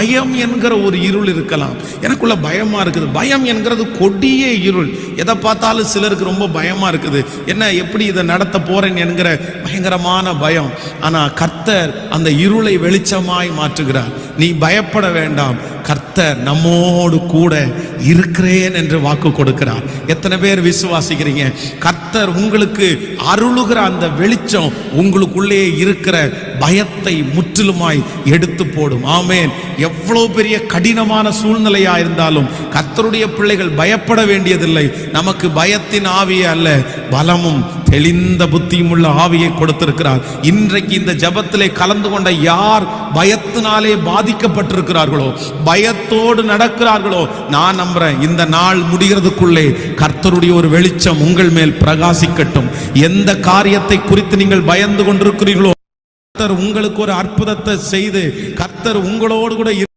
பயம் என்கிற ஒரு இருள் இருக்கலாம். எனக்குள்ள பயமா இருக்குது. பயம் என்கிறது கொடிய இருள். எதை பார்த்தாலும் சிலருக்கு ரொம்ப பயமா இருக்குது. என்ன எப்படி இதை நடத்த போறேன் என்கிற பயங்கரமான பயம். ஆனா கர்த்தர் அந்த இருளை வெளிச்சமாய் மாற்றுகிறார். நீ பயப்பட வேண்டாம். கர்த்தர் நம்மோடு கூட இருக்கிறேன் என்று வாக்கு கொடுக்கிறார். எத்தனை பேர் விசுவாசிக்கிறீங்க? கர்த்தர் உங்களுக்கு அருளுகிற அந்த வெளிச்சம் உங்களுக்குள்ளே இருக்கிற பயத்தை முற்றிலுமாய் எடுத்து போடும். ஆமேன். எவ்வளவு பெரிய கடினமான சூழ்நிலையா இருந்தாலும் கர்த்தருடைய பிள்ளைகள் பயப்பட வேண்டியதில்லை. நமக்கு பயத்தின் ஆவியே அல்ல. பலமும் தெளிந்த புத்தியும் உள்ள ஆவியை கொடுத்திருக்கிறார். இன்றைக்கு இந்த ஜபத்திலே கலந்து கொண்ட யார் பயத்தினாலே பாதிக்கப்பட்டிருக்கிறார்களோ பயத்தோடு நடக்கிறார்களோ நான் நம்புறேன் இந்த நாள் முடிகிறதுக்குள்ளே கர்த்தருடைய ஒரு வெளிச்சம் உங்கள் மேல் பிரகாசிக்கட்டும். எந்த காரியத்தை குறித்து நீங்கள் பயந்து கொண்டிருக்கிறீர்களோ கர்த்தர் உங்களுக்கு ஒரு அற்புதத்தை செய்து கர்த்தர் உங்களோடு கூட இரு-